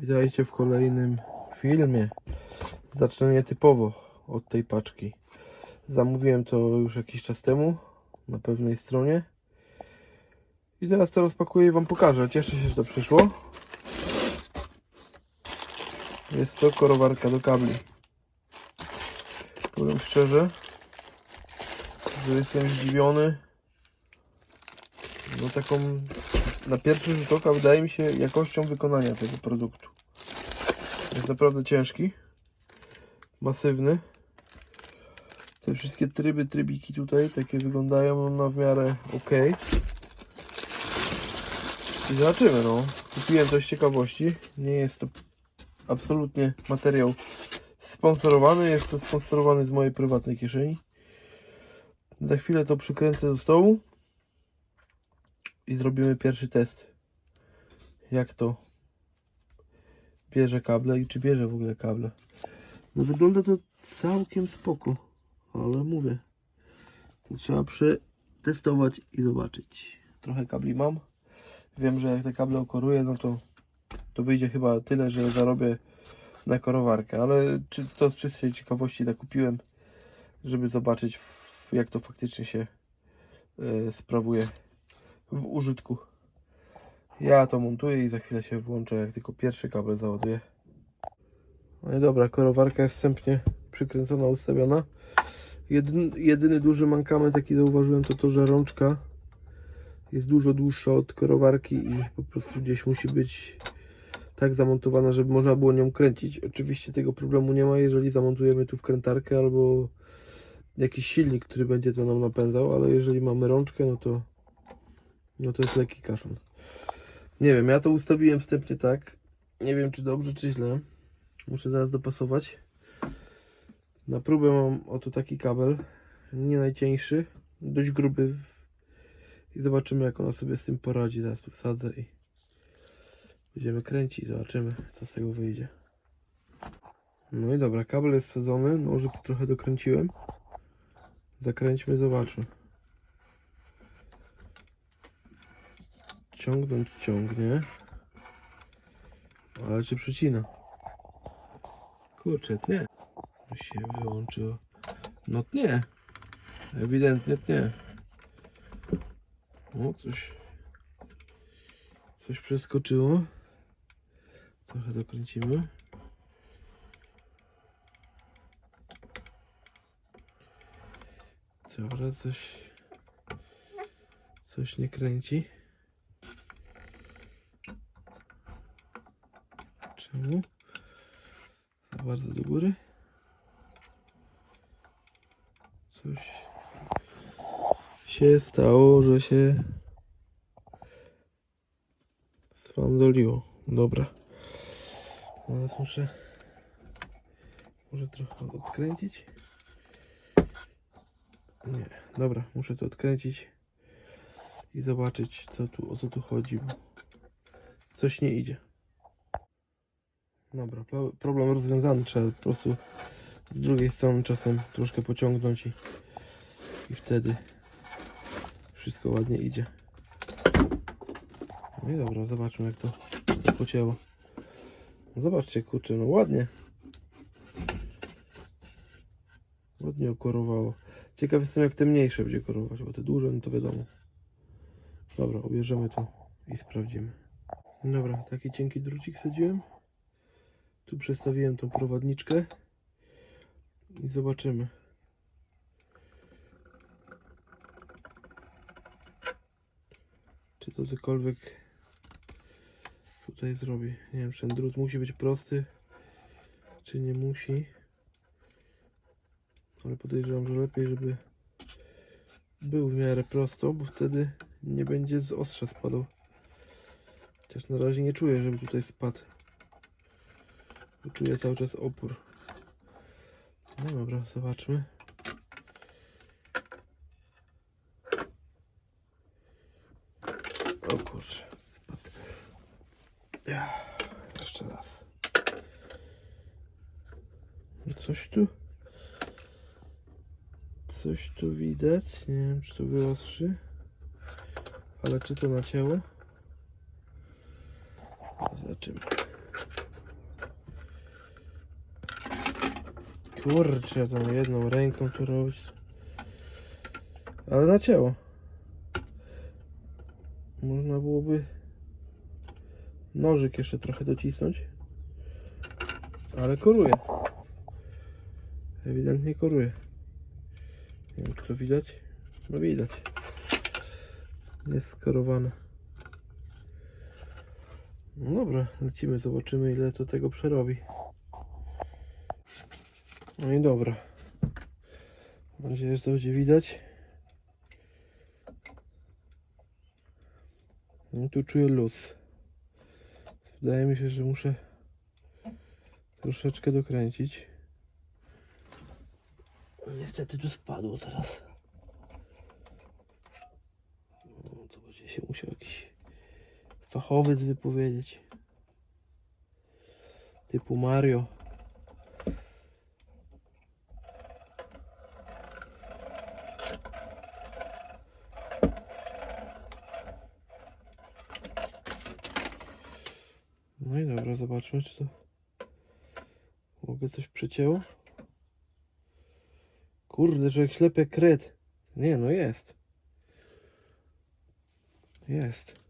Witajcie w kolejnym filmie. Zacznę nietypowo od tej paczki. Zamówiłem to już jakiś czas temu na pewnej stronie. I teraz to rozpakuję i Wam pokażę. Cieszę się, że to przyszło. Jest to korowarka do kabli. Powiem szczerze, że jestem zdziwiony. No taką na pierwszy rzut oka wydaje mi się jakością wykonania tego produktu. Jest naprawdę ciężki, masywny. Te wszystkie tryby, trybiki tutaj takie wyglądają na w miarę ok. I zobaczymy no. Kupiłem coś z ciekawości. Nie jest to absolutnie materiał sponsorowany. Jest to sponsorowany z mojej prywatnej kieszeni. Za chwilę to przykręcę do stołu i zrobimy pierwszy test. Jak to bierze kable i czy bierze w ogóle kable. No wygląda to całkiem spoko, ale mówię, to trzeba przetestować i zobaczyć. Trochę kabli mam. Wiem, że jak te kable okoruję, no to to wyjdzie chyba tyle, że zarobię na korowarkę, ale czy to z czystej ciekawości tak kupiłem, żeby zobaczyć jak to faktycznie się e, sprawuje w użytku. Ja to montuję i za chwilę się włączę, jak tylko pierwszy kabel załaduję. No i dobra, korowarka jest wstępnie przykręcona, ustawiona. Jedyn, jedyny duży mankament, jaki zauważyłem, to to, że rączka jest dużo dłuższa od korowarki i po prostu gdzieś musi być tak zamontowana, żeby można było nią kręcić. Oczywiście tego problemu nie ma, jeżeli zamontujemy tu wkrętarkę albo jakiś silnik, który będzie to nam napędzał, ale jeżeli mamy rączkę, no to no to jest lekki kaszon. Nie wiem, ja to ustawiłem wstępnie tak. Nie wiem, czy dobrze, czy źle. Muszę zaraz dopasować. Na próbę mam oto taki kabel. Nie najcieńszy, dość gruby. I zobaczymy, jak ona sobie z tym poradzi. Zaraz tu wsadzę i będziemy kręcić. Zobaczymy, co z tego wyjdzie. No i dobra, kabel jest wsadzony. Nożyk trochę dokręciłem. Zakręćmy, zobaczmy. Ciągnąć ciągnie. Ale czy przycina? Kurczę, nie. To się wyłączyło. No nie. Ewidentnie nie. O, coś. Coś przeskoczyło. Trochę dokręcimy. Dobra, coś. Coś nie kręci. Czemu? Za bardzo do góry. Coś się stało, że się swandoliło. Dobra. Teraz muszę może trochę odkręcić. Nie, dobra, muszę to odkręcić i zobaczyć co tu, o co tu chodzi, bo coś nie idzie. Dobra, pro- problem rozwiązany. Trzeba po prostu z drugiej strony czasem troszkę pociągnąć i, i wtedy wszystko ładnie idzie. No i dobra, zobaczmy jak to, to pocięło. No zobaczcie, kurczę, no ładnie. Ładnie okorowało. Ciekaw jestem jak te mniejsze będzie korować, bo te duże, no to wiadomo. Dobra, obierzemy to i sprawdzimy. Dobra, taki cienki drucik sadziłem. Tu przestawiłem tą prowadniczkę i zobaczymy. Czy to cokolwiek tutaj zrobi. Nie wiem, czy ten drut musi być prosty, czy nie musi. Ale podejrzewam, że lepiej, żeby był w miarę prosto, bo wtedy nie będzie z ostrza spadał. Chociaż na razie nie czuję, żeby tutaj spadł. Czuję cały czas opór. No dobra, zobaczmy. O kurczę, spadł. Jeszcze raz. Coś tu. Coś tu widać. Nie wiem, czy to wyostrzy. Ale czy to nacięło? Zobaczymy. Kurczę, tą jedną ręką tu robić. Ale nacięło. Można byłoby nożyk jeszcze trochę docisnąć. Ale koruje. Ewidentnie koruje. Nie wiem, czy to widać? No widać. Jest skorowane. No dobra, lecimy, zobaczymy ile to tego przerobi. No i dobra. Mam nadzieję, że to będzie widać. No tu czuję luz. Wydaje mi się, że muszę troszeczkę dokręcić. Niestety tu spadło teraz. No, to będzie się musiał jakiś fachowiec wypowiedzieć. Typu Mario. No i dobra, zobaczmy, czy to mogę coś przecięło. Kurde, że jak ślepy kret. Nie, no jest. Jest.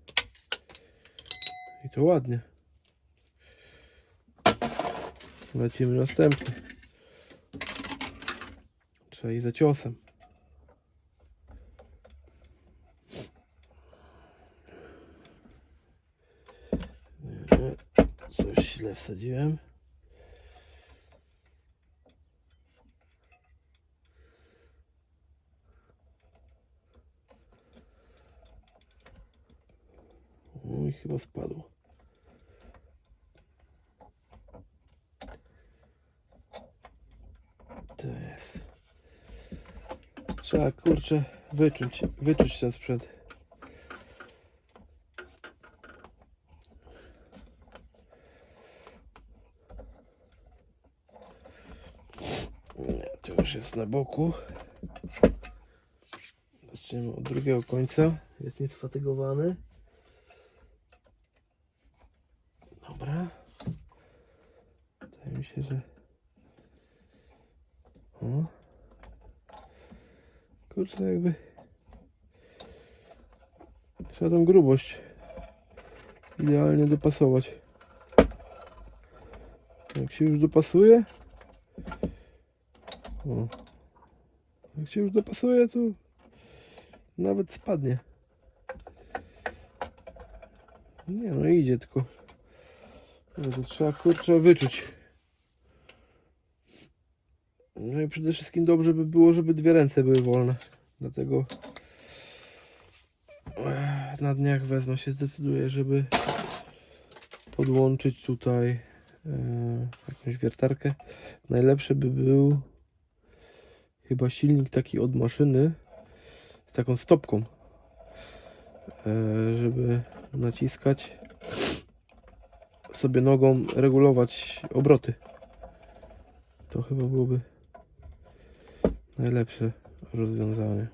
I to ładnie. Lecimy następny. Trzeba i za ciosem. Nie, Coś źle wsadziłem. No i chyba spadło. To jest. Trzeba kurczę wyczuć, wyczuć ten sprzęt. Nie, to już na boku. Zaczniemy od drugiego końca. Jest niesfatygowany. Dobra. Wydaje mi się, że. O. Kurczę, jakby. Trzeba tą grubość idealnie dopasować. Jak się już dopasuje. O. Jak się już dopasuje, to nawet spadnie. Nie no idzie tylko. Ale to trzeba kurczę wyczuć. No i przede wszystkim dobrze by było, żeby dwie ręce były wolne. Dlatego na dniach wezmę się zdecyduję, żeby podłączyć tutaj e, jakąś wiertarkę. Najlepszy by był chyba silnik taki od maszyny z taką stopką, e, żeby naciskać sobie nogą regulować obroty. To chyba byłoby najlepsze rozwiązanie.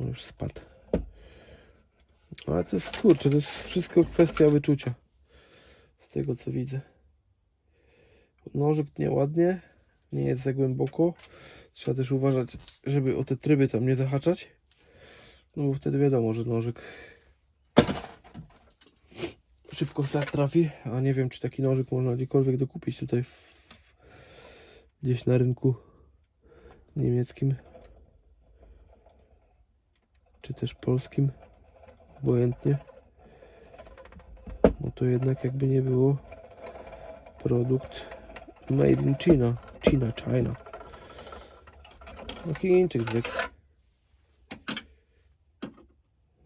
O, już spadł. Ale to jest kurczę, to jest wszystko kwestia wyczucia. Z tego co widzę. Nożyk nieładnie, nie jest za głęboko. Trzeba też uważać, żeby o te tryby tam nie zahaczać. No bo wtedy wiadomo, że nożyk szybko szlak trafi, a nie wiem czy taki nożyk można gdziekolwiek dokupić tutaj w, gdzieś na rynku niemieckim czy też polskim obojętnie bo to jednak jakby nie było produkt made in China China, China no Chińczyk zwykły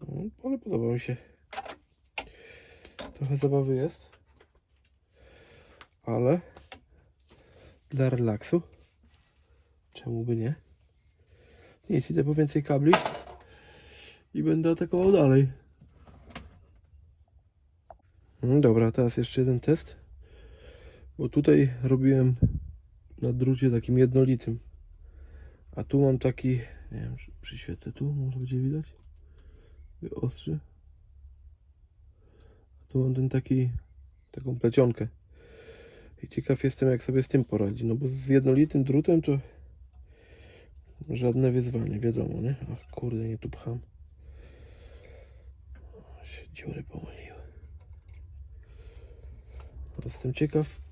no, ale podoba mi się Trochę zabawy jest. Ale dla relaksu czemu by nie? Nic, idę po więcej kabli i będę atakował dalej. No dobra, teraz jeszcze jeden test. Bo tutaj robiłem na drucie takim jednolitym. A tu mam taki, nie wiem, przyświecę tu, może będzie widać? Ostrzy. Tu mam ten taki, taką plecionkę. I ciekaw jestem, jak sobie z tym poradzi. No bo z jednolitym drutem to żadne wyzwanie, wiadomo, nie? Ach, kurde, nie tu pcham. Się dziury pomyliły. Jestem ciekaw,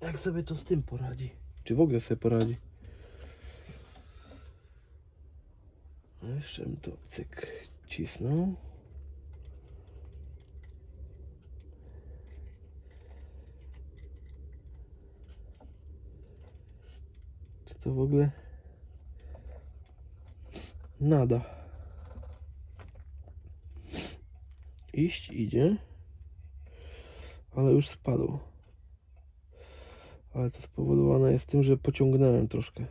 jak sobie to z tym poradzi. Czy w ogóle sobie poradzi. No jeszcze bym to cyk cisnął. Czy to w ogóle nada? Iść idzie, ale już spadło. Ale to spowodowane jest tym, że pociągnąłem troszkę.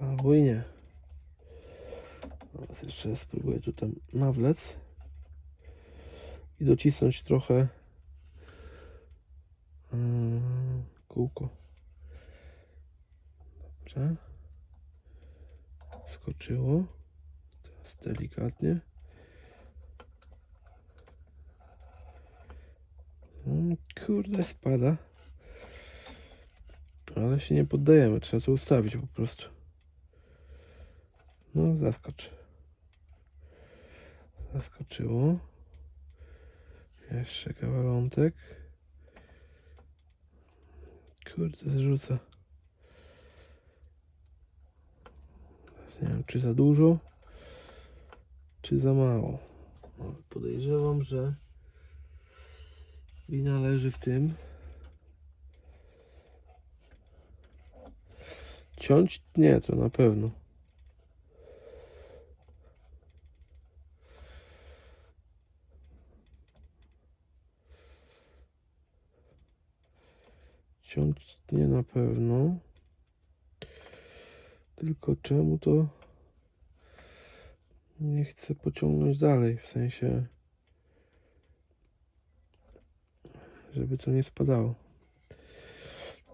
Albo i nie. Teraz jeszcze spróbuję tu tam nawlec i docisnąć trochę yy, kółko. Dobrze. Skoczyło. Teraz delikatnie. Kurde, spada. Ale się nie poddajemy, trzeba to ustawić po prostu. No, zaskocz. Zaskoczyło. Jeszcze kawalątek. Kurde, zrzuca. Nie wiem, czy za dużo, czy za mało. Podejrzewam, że wina leży w tym. Ciąć? Nie, to na pewno. Ciąć nie na pewno. Tylko czemu to nie chcę pociągnąć dalej? W sensie, żeby to nie spadało.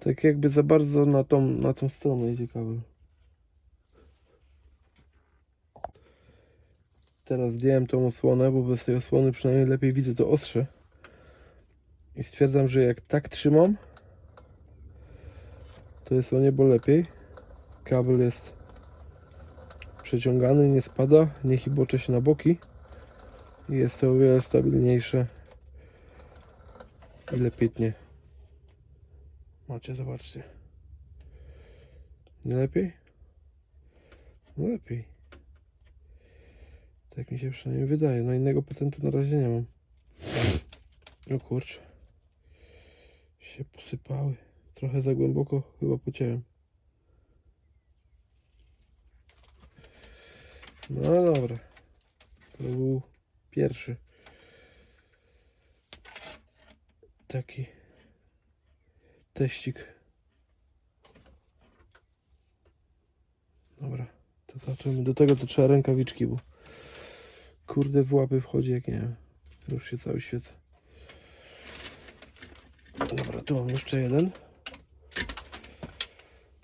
Tak jakby za bardzo na tą, na tą stronę idzie kabel. Teraz zdjąłem tą osłonę, bo bez tej osłony przynajmniej lepiej widzę to ostrze. I stwierdzam, że jak tak trzymam, to jest o niebo lepiej. Kabel jest przeciągany, nie spada, nie chibocze się na boki. I jest to o wiele stabilniejsze i lepiej tnie. Macie, zobaczcie. Nie lepiej? No lepiej. Tak mi się przynajmniej wydaje. No innego patentu na razie nie mam. No kurczę. Się posypały. Trochę za głęboko chyba pociąłem. No dobra. To był pierwszy. Taki teścik. Dobra, to zobaczymy. Do tego to trzeba rękawiczki, bo kurde w łapy wchodzi jak nie wiem. Już się cały świecę. Dobra, tu mam jeszcze jeden.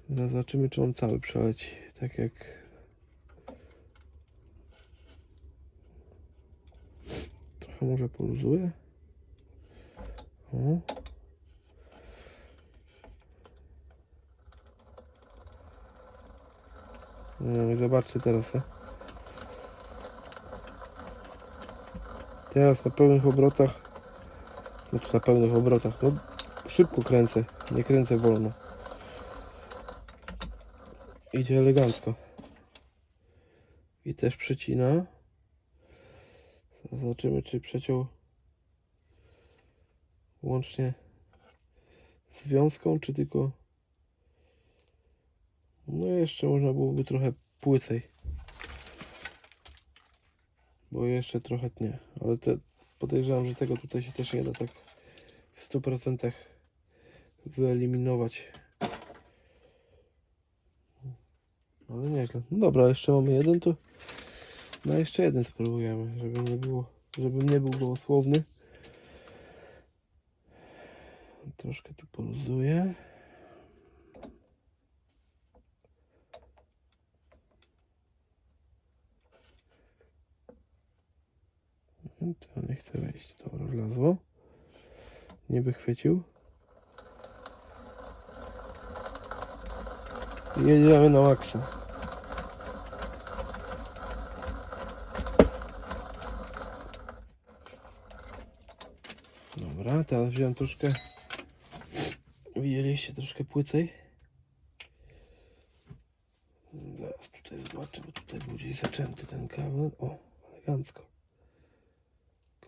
Teraz zobaczymy, czy on cały przeleci. Tak jak trochę może poluzuję. O. No i zobaczcie teraz? Teraz na pełnych obrotach, znaczy na pełnych obrotach, no szybko kręcę, nie kręcę wolno. Idzie elegancko. I też przecina. Zobaczymy, czy przeciął łącznie z wiązką, czy tylko no jeszcze można byłoby trochę płycej. Bo jeszcze trochę tnie. Ale te, podejrzewam, że tego tutaj się też nie da tak w 100% wyeliminować. Ale nieźle. No dobra, jeszcze mamy jeden, to na jeszcze jeden spróbujemy, żeby nie było, żebym nie był gołosłowny. Troszkę tu poluzuję. To nie chce wejść. Dobra, wlazło. Niby chwycił. Jedziemy na maksa. Dobra, teraz wziąłem troszkę. Widzieliście troszkę płycej. Zaraz tutaj zobaczę, bo tutaj był gdzieś zaczęty ten kabel. O, elegancko.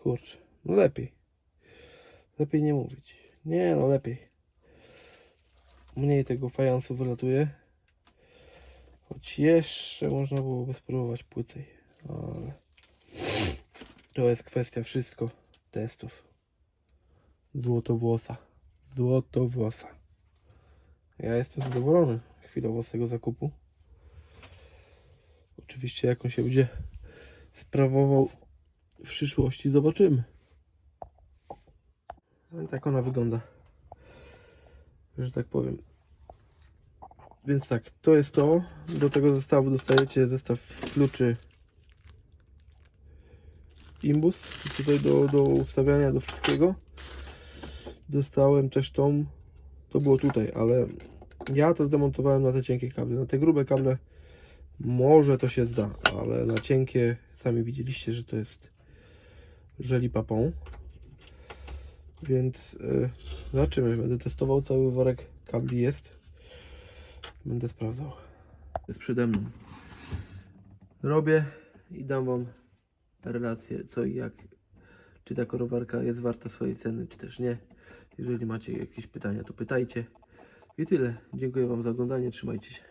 Kurczę, no lepiej. Lepiej nie mówić. Nie, no lepiej. Mniej tego fajansu wylatuje. Choć jeszcze można byłoby spróbować płycej. Ale to jest kwestia wszystko testów. Złotowłosa. Złotowłosa. Ja jestem zadowolony chwilowo z tego zakupu. Oczywiście jak on się będzie sprawował w przyszłości zobaczymy. No i tak ona wygląda. Że tak powiem. Więc tak, to jest to. Do tego zestawu dostajecie zestaw kluczy Imbus. Tutaj do, do ustawiania, do wszystkiego. Dostałem też tą. To było tutaj, ale ja to zdemontowałem na te cienkie kable. Na te grube kable może to się zda, ale na cienkie sami widzieliście, że to jest żeli papą. Więc y, zobaczymy. Będę testował cały worek kabli jest. Będę sprawdzał. Jest przede mną. Robię i dam wam relację co i jak. Czy ta korowarka jest warta swojej ceny, czy też nie. Jeżeli macie jakieś pytania, to pytajcie. I tyle. Dziękuję wam za oglądanie. Trzymajcie się.